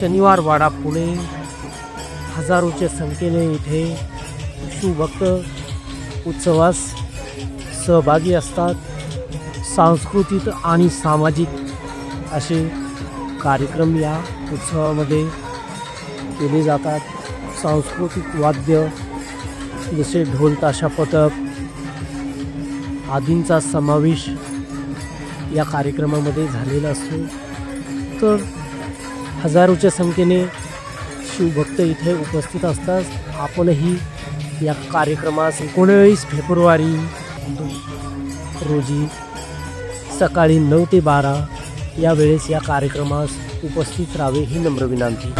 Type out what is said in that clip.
शनिवार वाडा पुणे. हजारोच्या संख्येने इथे शिवभक्त उत्सवास सहभागी असतात. सांस्कृतिक आणि सामाजिक असे कार्यक्रम या उत्सवामध्ये केले जातात. सांस्कृतिक वाद्य जसे ढोल ताशा पथक आदींचा समावेश या कार्यक्रमामध्ये झालेला असतो. तर हजारोच्या संख्येने शिवभक्त इथे उपस्थित असतात. आपणही या कार्यक्रमास एकोणावीस फेब्रुवारी रोजी सकाळी नऊ ते बारा या वेळेस या कार्यक्रमास उपस्थित राहावे ही नम्र विनंती.